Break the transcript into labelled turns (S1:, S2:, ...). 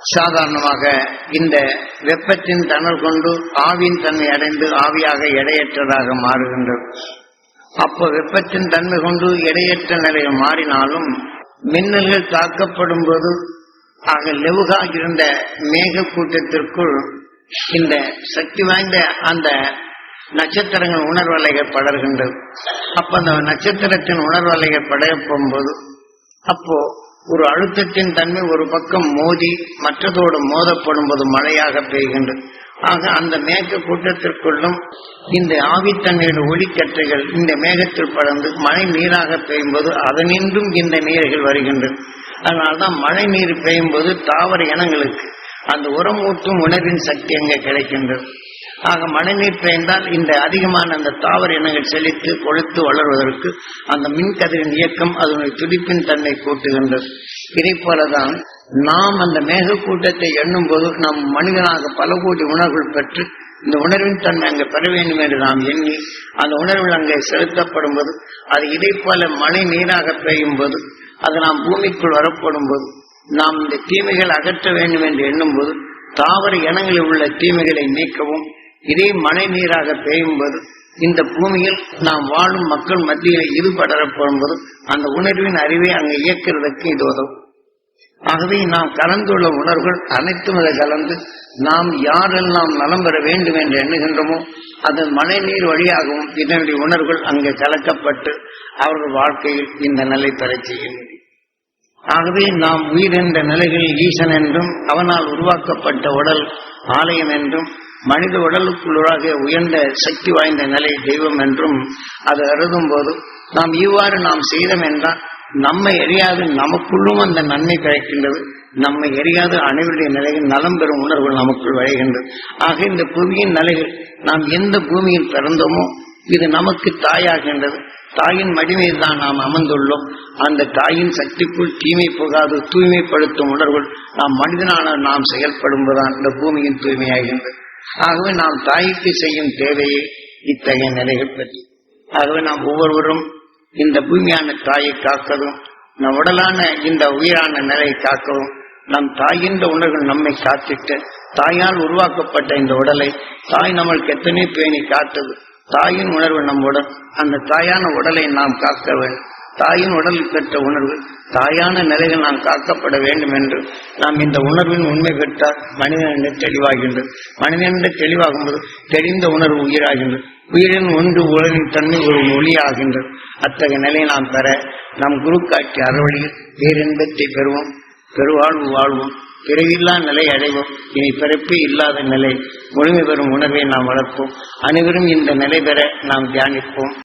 S1: சாதாரணமாக இந்த வெப்பத்தின் தணல் கொண்டு ஆவியின் தன்மை அடைந்து ஆவியாக எடையற்றதாக மாறுகின்றது அப்போ வெப்பத்தின் தன்மை கொண்டு எடையற்ற நிலையில் மாறினாலும் மின்னல்கள் தாக்கப்படும் போது ஆக லெவுகாக இருந்த மேக கூட்டத்திற்குள் இந்த சக்தி வாய்ந்த அந்த நட்சத்திரங்கள் உணர்வலைகள் படர்கின்றது. அப்ப அந்த நட்சத்திரத்தின் உணர்வலைகள் படைய போகும்போது அப்போ ஒரு அழுத்தத்தின் தன்மை ஒரு பக்கம் மோதி மற்றதோடு மோதப்படும் போது மழையாக பெய்கின்றது ஆக அந்த மேக கூட்டத்திற்குள்ளும் இந்த ஆவித்தண்ணீர் ஒளிக்கற்றைகள் இந்த மேகத்தில் படர்ந்து மழை நீராக பெய்யும்போது அதனின்றும் இந்த நீர்கள் வருகின்றது அதனால்தான் மழை நீர் பெய்யும் போது தாவர இனங்களுக்கு அந்த உரம் ஊற்றும் உணர்வின் சக்தி அங்கே கிடைக்கின்றது. ஆக மழைநீர் பெய்ந்தால் இந்த அதிகமான அந்த தாவர இனங்கள் செழித்து கொழுத்து வளர்வதற்கு அந்த மின்கதிரின் இயக்கம் அதனுடைய துடிப்பின் தன்மை கூட்டுகின்றது இதை போலதான் நாம் அந்த மேகக்கூட்டத்தை எண்ணும் போது நம் மனிதனாக பல கோடி உணர்வுகள் பெற்று இந்த உணர்வின் தன்மை அங்கே பெற வேண்டும் என்று நாம் எண்ணி அந்த உணர்வில் அங்கே செலுத்தப்படும் போது அது இதை போல மழை நீராக பெய்யும் போது அது நாம் பூமிக்குள் வரப்படும் போது நாம் இந்த தீமைகள் அகற்ற வேண்டும் என்று எண்ணும் போது தாவர இனங்களில் உள்ள தீமைகளை நீக்கவும் இதே மழை நீராக பெய்யும் போது இந்த பூமியில் நாம் வாழும் மக்கள் மத்தியில் ஈடுபடற போகும்போது அந்த உணர்வின் அறிவை அங்கு இயக்கிறதுக்கு இது உதவும். ஆகவே நாம் கலந்துள்ள உணர்வுகள் அனைத்தும் அதை கலந்து நாம் யாரெல்லாம் நலம் பெற வேண்டும் என்று எண்ணுகின்றோமோ அது மழை நீர் வழியாகவும் இதனுடைய உணர்வுகள் அங்கு கலக்கப்பட்டு அவர்கள் வாழ்க்கையில் இந்த நிலை பெறச் செய்ய முடியும் ஆகவே நாம் உயிர் என்ற நிலைகளில் ஈசன் என்றும் அவனால் உருவாக்கப்பட்ட உடல் ஆலயம் என்றும் மனித உடலுக்குள்ளாக உயர்ந்த சக்தி வாய்ந்த நிலை தெய்வம் என்றும் அது அருதும் போது நாம் இவ்வாறு நாம் செய்தோம் என்றால் நம்மை எரியாது நமக்குள்ளும் அந்த நன்மை கிடைக்கின்றது. நம்மை எரியாது அனைவருடைய நிலையில் நலம் பெறும் உணர்வுகள் நமக்குள் விளைகின்றது ஆக இந்த புவியின் நிலைகள் நாம் எந்த பூமியில் பிறந்தோமோ இது நமக்கு தாயாகின்றது. தாயின் மடிமையில் தான் நாம் அமர்ந்துள்ளோம். அந்த தாயின் சக்திக்குள் தீமை போகாது தூய்மைப்படுத்தும் உணர்வுகள் நாம் மனிதனான நாம் செயல்படும்போதுதான் இந்த பூமியின் தூய்மையாகின்றது. ஆகவே நாம் தாய்க்கு செய்யும் தேவையை இத்தகைய நிலைகள் பற்றி. ஆகவே நாம் ஒவ்வொருவரும் இந்த பூமியான தாயை காக்கவும் நம் உடலான இந்த உயிரான நிலையை காக்கவும் நம் தாயின்ற உணர்வுகள் நம்மை காத்திட்டு தாயால் உருவாக்கப்பட்ட இந்த உடலை தாய் நம்மளுக்கு எத்தனை பேணி காத்தது தாயின் உணர்வு நம்முடன் அந்த தாயான உடலை நாம் காக்க வேண்டும். தாயின் உடலில் பெற்ற உணர்வு தாயான நிலையில் நாம் காக்கப்பட வேண்டும் என்று நாம் இந்த உணர்வின் உண்மை பெற்றால் மனிதனிட தெளிவாகின்றது. மனிதனிட தெளிவாகும் போது தெரிந்த உணர்வு உயிராகின்றது. உயிரின் ஒன்று உலகின் தன்மை ஒரு மொழியாகின்றது. அத்தகைய நிலையை நாம் பெற நம் குரு காட்சி அறவழியில் பேரின்பத்தை பெறுவோம். பெருவாழ்வு வாழ்வோம். பிறவில்லா நிலை அடைவோம். இனி பிறப்பே இல்லாத நிலை. முழுமை பெறும் உணர்வை நாம் வளர்ப்போம். அனைவரும் இந்த நிலை பெற நாம் தியானிப்போம்.